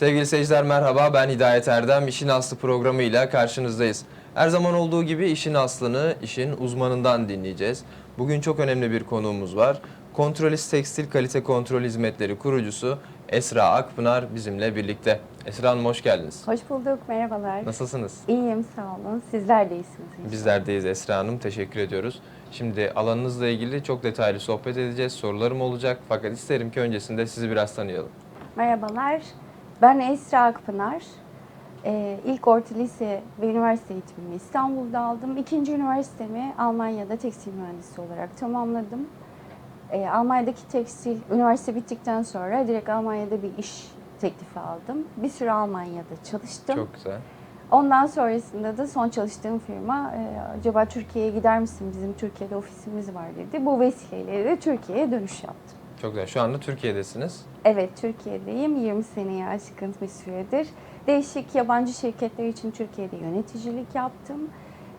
Sevgili seyirciler merhaba ben Hidayet Erdem. İşin Aslı programıyla karşınızdayız. Her zaman olduğu gibi işin aslını işin uzmanından dinleyeceğiz. Bugün çok önemli bir konuğumuz var. Kontrolist Tekstil Kalite Kontrol Hizmetleri kurucusu Esra Akpınar bizimle birlikte. Esra Hanım hoş geldiniz. Hoş bulduk, merhabalar. Nasılsınız? İyiyim, sağ olun. Sizler de iyisiniz. inşallah. Bizlerdeyiz Esra Hanım. Teşekkür ediyoruz. Şimdi alanınızla ilgili çok detaylı sohbet edeceğiz. Sorularım olacak. Fakat isterim ki öncesinde sizi biraz tanıyalım. Merhabalar, ben Esra Akpınar. Ee, ilk orta lise ve üniversite eğitimimi İstanbul'da aldım. İkinci üniversitemi Almanya'da tekstil mühendisi olarak tamamladım. Ee, Almanya'daki tekstil, üniversite bittikten sonra direkt Almanya'da bir iş teklifi aldım. Bir süre Almanya'da çalıştım. Çok güzel. Ondan sonrasında da son çalıştığım firma e, acaba Türkiye'ye gider misin? Bizim Türkiye'de ofisimiz var dedi. Bu vesileyle de Türkiye'ye dönüş yaptım. Çok güzel. Şu anda Türkiye'desiniz. Evet Türkiye'deyim. 20 seneye aşkın bir süredir. Değişik yabancı şirketler için Türkiye'de yöneticilik yaptım.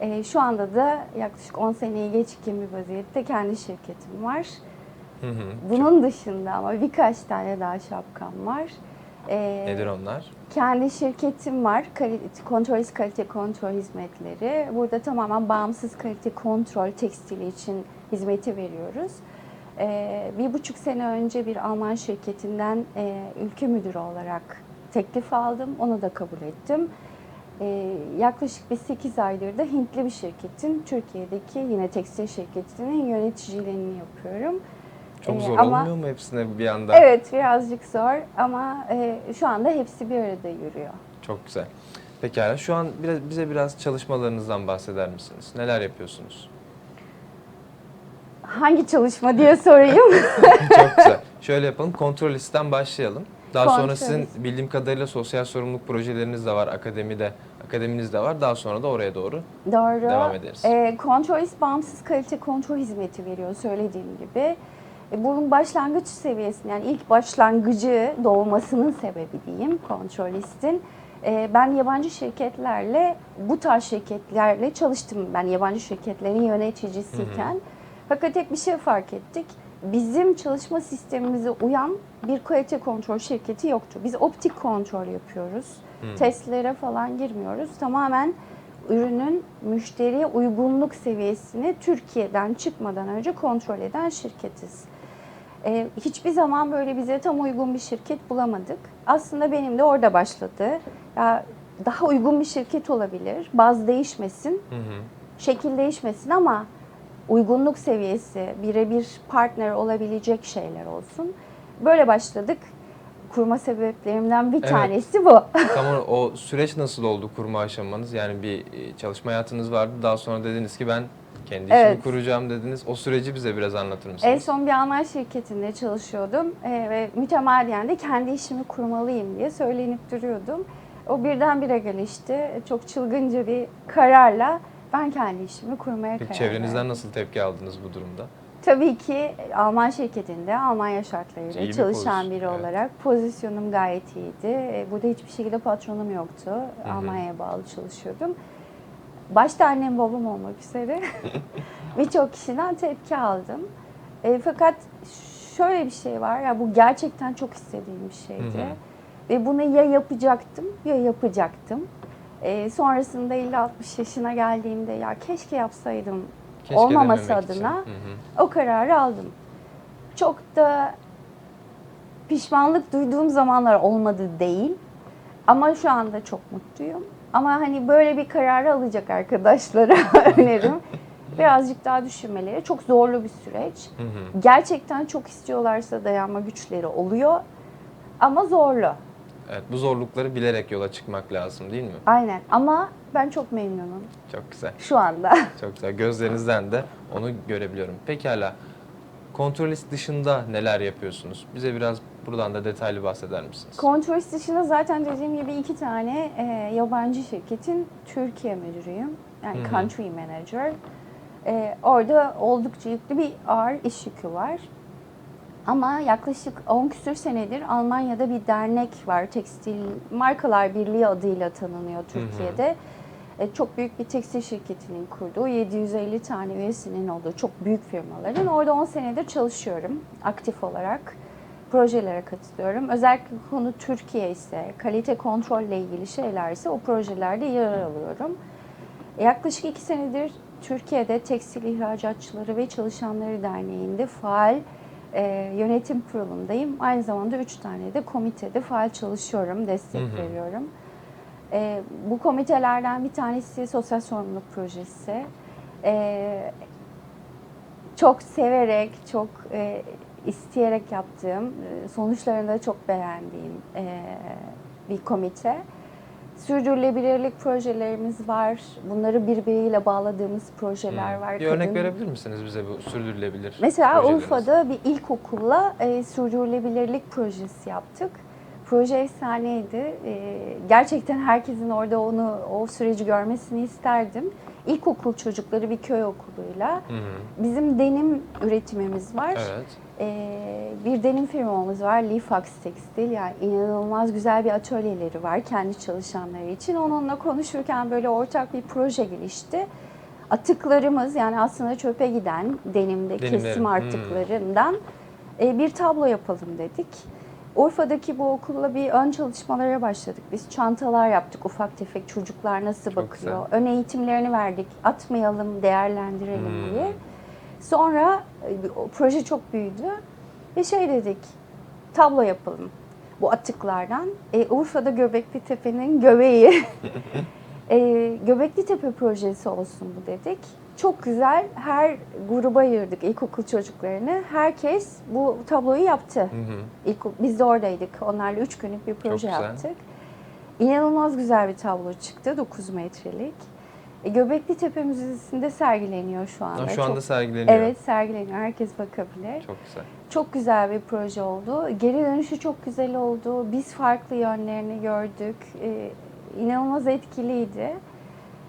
E, şu anda da yaklaşık 10 seneyi geçkin bir vaziyette kendi şirketim var. Hı hı. Bunun dışında ama birkaç tane daha şapkam var. E, Nedir onlar? Kendi şirketim var. Kalite, kalite kontrol hizmetleri. Burada tamamen bağımsız kalite kontrol tekstili için hizmeti veriyoruz. Ee, bir buçuk sene önce bir Alman şirketinden e, ülke müdürü olarak teklif aldım. Onu da kabul ettim. Ee, yaklaşık bir 8 aydır da Hintli bir şirketin, Türkiye'deki yine tekstil şirketinin yöneticiliğini yapıyorum. Çok Ee, zor ama- olmuyor mu hepsine bir anda? Evet, birazcık zor ama e, şu anda hepsi bir arada yürüyor. Çok güzel. Pekala şu an biraz, bize biraz çalışmalarınızdan bahseder misiniz? Neler yapıyorsunuz? Hangi çalışma diye sorayım. Çok güzel. Şöyle yapalım. Kontrol listen başlayalım. Daha sonra Kontrol sizin list. bildiğim kadarıyla sosyal sorumluluk projeleriniz de var. Akademide, akademiniz de var. Daha sonra da oraya doğru. Doğru. Devam ederiz. E, kontrolist bağımsız kalite kontrol hizmeti veriyor söylediğim gibi. E, bunun başlangıç seviyesinde yani ilk başlangıcı doğmasının sebebi diyeyim kontrolistin. E, ben yabancı şirketlerle bu tarz şirketlerle çalıştım ben yabancı şirketlerin yöneticisiyken. Fakat tek bir şey fark ettik. Bizim çalışma sistemimize uyan bir kalite kontrol şirketi yoktu. Biz optik kontrol yapıyoruz. Testlere falan girmiyoruz. Tamamen ürünün müşteriye uygunluk seviyesini Türkiye'den çıkmadan önce kontrol eden şirketiz. Ee, hiçbir zaman böyle bize tam uygun bir şirket bulamadık. Aslında benim de orada başladı. Ya daha uygun bir şirket olabilir. Baz değişmesin, Hı hı. şekil değişmesin ama uygunluk seviyesi, birebir partner olabilecek şeyler olsun. Böyle başladık. Kurma sebeplerimden bir Evet. tanesi bu. Tam o, süreç nasıl oldu kurma aşamanız? Yani bir e, çalışma hayatınız vardı. Daha sonra dediniz ki ben kendi işimi Evet. kuracağım dediniz. O süreci bize biraz anlatır mısınız? En son bir Alman şirketinde çalışıyordum Ee, ve mütemadiyen de kendi işimi kurmalıyım diye söylenip duruyordum. O birdenbire gelişti. Çok çılgınca bir kararla ben kendi işimi kurmaya Peki karar çevrenizden verdim. nasıl tepki aldınız bu durumda? Tabii ki Alman şirketinde Almanya şartlarıyla İyi bir çalışan pozisyon, biri evet. olarak pozisyonum gayet iyiydi. Ee, Burada hiçbir şekilde patronum yoktu. hı. Almanya'ya bağlı çalışıyordum. Başta annem babam olmak üzere birçok kişiden tepki aldım. E, fakat şöyle bir şey var ya bu gerçekten çok istediğim bir şeydi. Hı hı. Ve bunu ya yapacaktım ya yapacaktım. E, sonrasında 50-60 yaşına geldiğimde ya keşke yapsaydım Keşke olmaması adına Hı hı. o kararı aldım. Çok da pişmanlık duyduğum zamanlar olmadı değil. Ama şu anda çok mutluyum. Ama hani böyle bir kararı alacak arkadaşlara önerim. Birazcık daha düşünmeleri. Çok zorlu bir süreç. Hı hı. Gerçekten çok istiyorlarsa dayanma güçleri oluyor. Ama zorlu. Evet, bu zorlukları bilerek yola çıkmak lazım değil mi? Aynen. Ama ben çok memnunum Çok güzel. şu anda. Çok güzel. Gözlerinizden de onu görebiliyorum. Pekala. Kontrolist dışında neler yapıyorsunuz? Bize biraz buradan da detaylı bahseder misiniz? Kontrolist dışında zaten dediğim gibi iki tane e, yabancı şirketin Türkiye müdürüyüm. Yani Hı hı. country manager. E, orada oldukça yüklü bir ağır iş yükü var. Ama yaklaşık 10 küsür senedir Almanya'da bir dernek var. Tekstil Markalar Birliği adıyla tanınıyor Türkiye'de. E, çok büyük bir tekstil şirketinin kurduğu 750 tane üyesinin olduğu çok büyük firmaların. Orada 10 senedir çalışıyorum aktif olarak. projelere katılıyorum. Özellikle konu Türkiye ise, kalite kontrolle ilgili şeyler ise o projelerde yer alıyorum. Yaklaşık iki senedir Türkiye'de Tekstil İhracatçıları ve Çalışanları Derneği'nde faal e, yönetim kurulundayım. Aynı zamanda üç tane de komitede faal çalışıyorum, destek Hı hı. veriyorum. E, bu komitelerden bir tanesi Sosyal Sorumluluk Projesi. E, çok severek, çok e, isteyerek yaptığım, e, sonuçlarını da çok beğendiğim e, bir komite. Sürdürülebilirlik projelerimiz var. Bunları birbiriyle bağladığımız projeler var. Bir örnek Kadın- verebilir misiniz bize bu sürdürülebilir Mesela projeleriniz? Urfa'da bir ilkokulla e, sürdürülebilirlik projesi yaptık. Proje efsaneydi. E, gerçekten herkesin orada onu o süreci görmesini isterdim. İlkokul çocukları bir köy okuluyla. Hı hı. Bizim denim üretimimiz var. Evet. Ee, bir denim firmamız var, Lifax Tekstil. Yani inanılmaz güzel bir atölyeleri var kendi çalışanları için. Onunla konuşurken böyle ortak bir proje gelişti. Atıklarımız yani aslında çöpe giden denimde Denimlerin, kesim hmm. artıklarından e, bir tablo yapalım dedik. Urfa'daki bu okulla bir ön çalışmalara başladık. Biz çantalar yaptık ufak tefek çocuklar nasıl Çok bakıyor. Ön eğitimlerini verdik. Atmayalım, değerlendirelim Hmm. diye. Sonra e, proje çok büyüdü ve şey dedik, tablo yapalım bu atıklardan. E, Urfa'da Göbekli Tepe'nin göbeği. e, Göbekli Tepe projesi olsun bu dedik. Çok güzel her gruba ayırdık ilkokul çocuklarını. Herkes bu tabloyu yaptı. Hı hı. İlk, biz de oradaydık. Onlarla üç günlük bir proje yaptık. İnanılmaz güzel bir tablo çıktı. 9 metrelik. E, Göbekli Tepe Müzesi'nde sergileniyor şu anda. Ha, şu anda Çok- sergileniyor. Evet sergileniyor. Herkes bakabilir. Çok güzel. Çok güzel bir proje oldu. Geri dönüşü çok güzel oldu. Biz farklı yönlerini gördük. Ee, inanılmaz etkiliydi.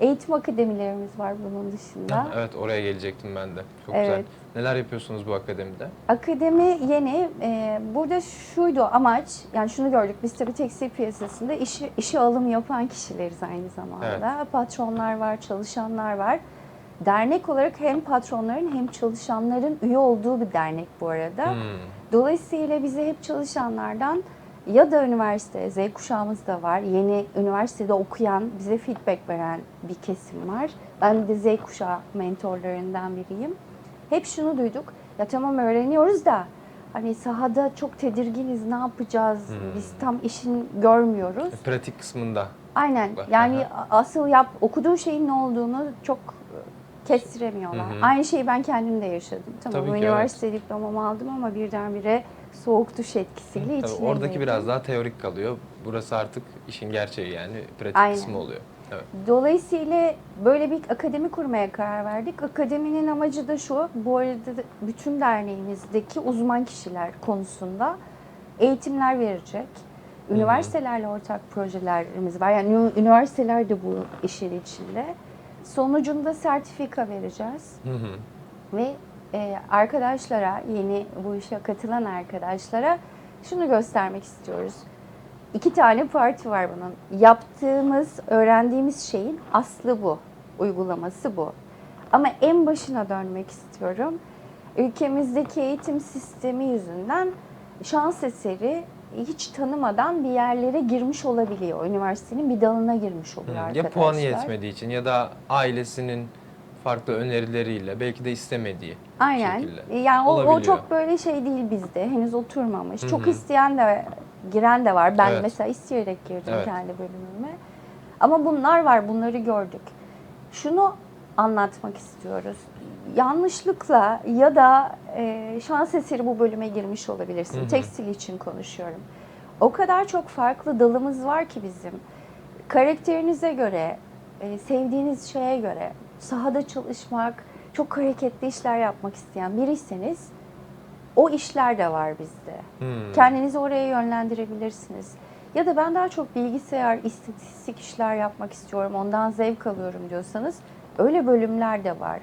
Eğitim akademilerimiz var bunun dışında. Evet oraya gelecektim ben de. Çok Evet. güzel. Neler yapıyorsunuz bu akademide? Akademi yeni. Ee, burada şuydu amaç, yani şunu gördük. Biz tabii tekstil piyasasında işi, işe alım yapan kişileriz aynı zamanda. Patronlar var, çalışanlar var. Dernek olarak hem patronların hem çalışanların üye olduğu bir dernek bu arada. Hmm. Dolayısıyla bize hep çalışanlardan ya da üniversite, Z kuşağımız da var. Yeni üniversitede okuyan, bize feedback veren bir kesim var. Ben de Z kuşağı mentorlarından biriyim. Hep şunu duyduk. Ya tamam öğreniyoruz da hani sahada çok tedirginiz. Ne yapacağız? Hmm. Biz tam işin görmüyoruz. Pratik kısmında. Aynen. Yani asıl yap okuduğu şeyin ne olduğunu çok kestiremiyorlar. Hı hı. Aynı şeyi ben kendim de yaşadım. Tamam Tabii ki, üniversite diplomamı aldım ama birdenbire soğuk duş etkisiyle Tabii içine oradaki girdim. biraz daha teorik kalıyor. Burası artık işin gerçeği yani pratik Aynen. kısmı oluyor. Evet. Dolayısıyla böyle bir akademi kurmaya karar verdik. Akademinin amacı da şu, bu arada da bütün derneğimizdeki uzman kişiler konusunda eğitimler verecek. Üniversitelerle ortak projelerimiz var. Yani üniversiteler de bu işin içinde. Sonucunda sertifika vereceğiz. Hı hı. Ve e, arkadaşlara, yeni bu işe katılan arkadaşlara şunu göstermek istiyoruz. İki tane parti var bunun. Yaptığımız, öğrendiğimiz şeyin aslı bu. Uygulaması bu. Ama en başına dönmek istiyorum. Ülkemizdeki eğitim sistemi yüzünden şans eseri hiç tanımadan bir yerlere girmiş olabiliyor. Üniversitenin bir dalına girmiş oluyor Hı. arkadaşlar. Ya puanı yetmediği için ya da ailesinin farklı önerileriyle belki de istemediği Aynen. şekilde. Yani o, o çok böyle şey değil bizde. Henüz oturmamış. Hı Çok isteyen de giren de var. Ben Evet. mesela isteyerek girdim Evet. kendi bölümüme. Ama bunlar var. Bunları gördük. Şunu anlatmak istiyoruz. Yanlışlıkla ya da e, şans eseri bu bölüme girmiş olabilirsin. Hı hı. Tekstil için konuşuyorum. O kadar çok farklı dalımız var ki bizim. Karakterinize göre, e, sevdiğiniz şeye göre sahada çalışmak, çok hareketli işler yapmak isteyen biriyseniz o işler de var bizde. Hmm. Kendinizi oraya yönlendirebilirsiniz. Ya da ben daha çok bilgisayar, istatistik işler yapmak istiyorum, ondan zevk alıyorum diyorsanız öyle bölümler de var.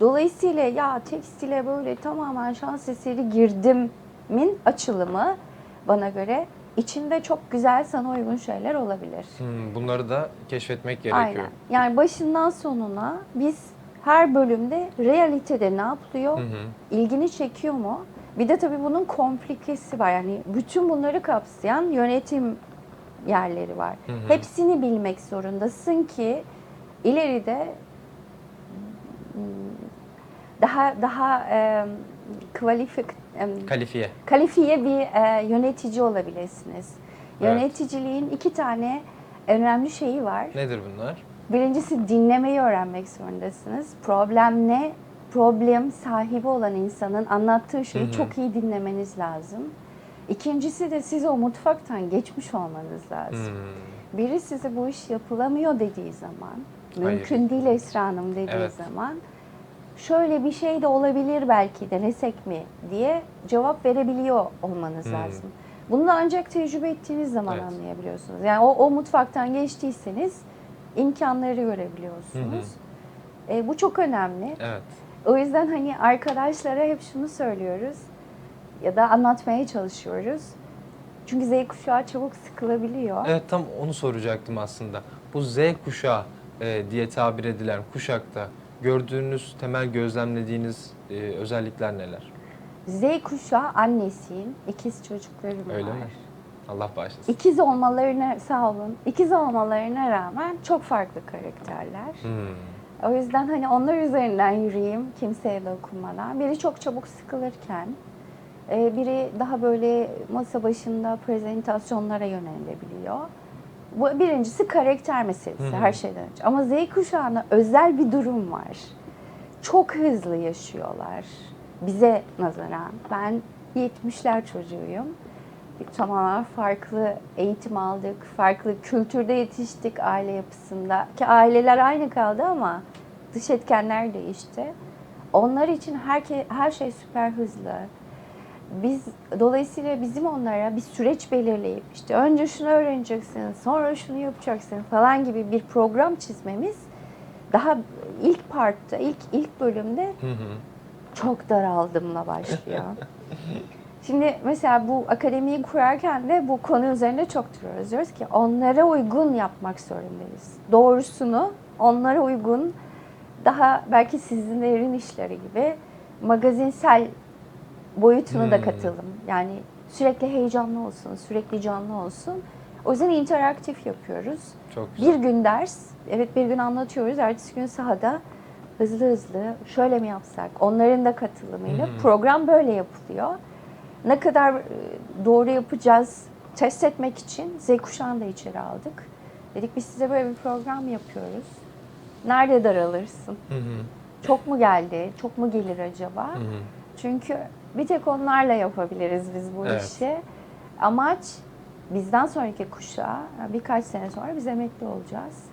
Dolayısıyla ya tekstile böyle tamamen şans eseri girdimin açılımı bana göre içinde çok güzel sana uygun şeyler olabilir. Hmm, Bunları da keşfetmek gerekiyor. Aynen. Yani başından sonuna biz her bölümde realitede ne yapılıyor, Hı hı. ilgini çekiyor mu Bir de tabii bunun komplikesi var. Yani bütün bunları kapsayan yönetim yerleri var. Hı hı. Hepsini bilmek zorundasın ki ileride daha daha e, kualifik em, Kalifiye. kalifiye bir e, yönetici olabilirsiniz. Evet. Yöneticiliğin iki tane önemli şeyi var. Nedir bunlar? Birincisi dinlemeyi öğrenmek zorundasınız. Problem ne? Problem sahibi olan insanın anlattığı şeyi Hı hı. çok iyi dinlemeniz lazım. İkincisi de siz o mutfaktan geçmiş olmanız lazım. Hmm. Biri size bu iş yapılamıyor dediği zaman, Hayır. mümkün değil Esra Hanım dediği Evet. zaman, şöyle bir şey de olabilir belki denesek mi diye cevap verebiliyor olmanız Hmm. lazım. Bunu da ancak tecrübe ettiğiniz zaman Evet. anlayabiliyorsunuz. Yani o, o mutfaktan geçtiyseniz imkanları görebiliyorsunuz. E, bu çok önemli. Evet. O yüzden hani arkadaşlara hep şunu söylüyoruz ya da anlatmaya çalışıyoruz. Çünkü Z kuşağı çabuk sıkılabiliyor. Evet tam onu soracaktım aslında. Bu Z kuşağı e, diye tabir edilen kuşakta gördüğünüz, temel gözlemlediğiniz e, özellikler neler? Z kuşağı annesiyim. ikiz çocuklarım Öyle var. mi? Allah bağışlasın. İkiz olmalarına sağ olun. İkiz olmalarına rağmen çok farklı karakterler. Hmm. O yüzden hani onlar üzerinden yürüyeyim kimseye dokunmadan. Biri çok çabuk sıkılırken, e, biri daha böyle masa başında prezentasyonlara yönelebiliyor. Bu birincisi karakter meselesi Hı hı. her şeyden önce. Ama Z kuşağına özel bir durum var. Çok hızlı yaşıyorlar. Bize nazaran. Ben 70'ler çocuğuyum. Tamamen farklı eğitim aldık, farklı kültürde yetiştik aile yapısında. Ki aileler aynı kaldı ama dış etkenler değişti. Onlar için her, her şey süper hızlı. Biz dolayısıyla bizim onlara bir süreç belirleyip işte önce şunu öğreneceksin, sonra şunu yapacaksın falan gibi bir program çizmemiz daha ilk partta, ilk ilk bölümde Hı hı. çok daraldımla başlıyor. Şimdi mesela bu akademiyi kurarken de bu konu üzerinde çok duruyoruz. Diyoruz ki onlara uygun yapmak zorundayız. Doğrusunu onlara uygun daha belki sizinlerin işleri gibi magazinsel boyutunu da Hmm. katalım. Yani sürekli heyecanlı olsun, sürekli canlı olsun. O yüzden interaktif yapıyoruz. Çok güzel. Bir gün ders, evet bir gün anlatıyoruz. Ertesi gün sahada hızlı hızlı şöyle mi yapsak? Onların da katılımıyla Hı hı. program böyle yapılıyor. Ne kadar e, doğru yapacağız test etmek için Z kuşağını da içeri aldık. Dedik biz size böyle bir program yapıyoruz. Nerede daralırsın? Hı hı. Çok mu geldi? Çok mu gelir acaba? Hı hı. Çünkü bir tek onlarla yapabiliriz biz bu Evet. işi. Amaç bizden sonraki kuşağa birkaç sene sonra biz emekli olacağız.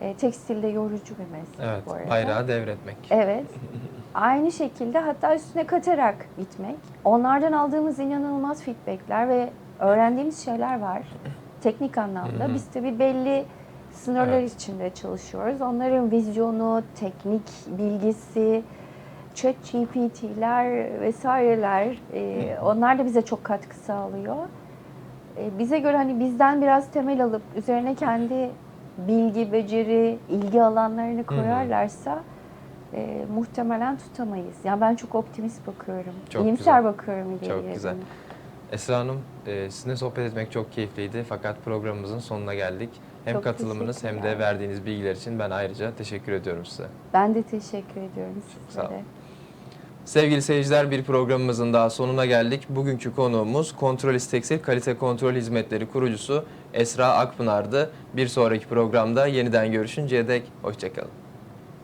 E, tekstilde yorucu bir meslek Evet. bu arada. Bayrağı devretmek. Evet. Aynı şekilde hatta üstüne katarak gitmek. Onlardan aldığımız inanılmaz feedbackler ve öğrendiğimiz şeyler var. Teknik anlamda. Biz bir belli sınırlar Evet. içinde çalışıyoruz. Onların vizyonu, teknik bilgisi, chat GPT'ler vesaireler e, onlar da bize çok katkı sağlıyor. E, bize göre hani bizden biraz temel alıp üzerine kendi bilgi, beceri, ilgi alanlarını koyarlarsa e, muhtemelen tutamayız. Yani ben çok optimist bakıyorum. Çok İyimser güzel. bakıyorum ileriye. Çok güzel. Esra Hanım, e, sizinle sohbet etmek çok keyifliydi fakat programımızın sonuna geldik. Hem Çok katılımınız hem de verdiğiniz bilgiler için ben ayrıca teşekkür ediyorum size. Ben de teşekkür ediyorum sağ olun. Sevgili seyirciler bir programımızın daha sonuna geldik. Bugünkü konuğumuz Kontrolis Tekstil Kalite Kontrol Hizmetleri kurucusu Esra Akpınar'dı. Bir sonraki programda yeniden görüşünceye dek hoşçakalın.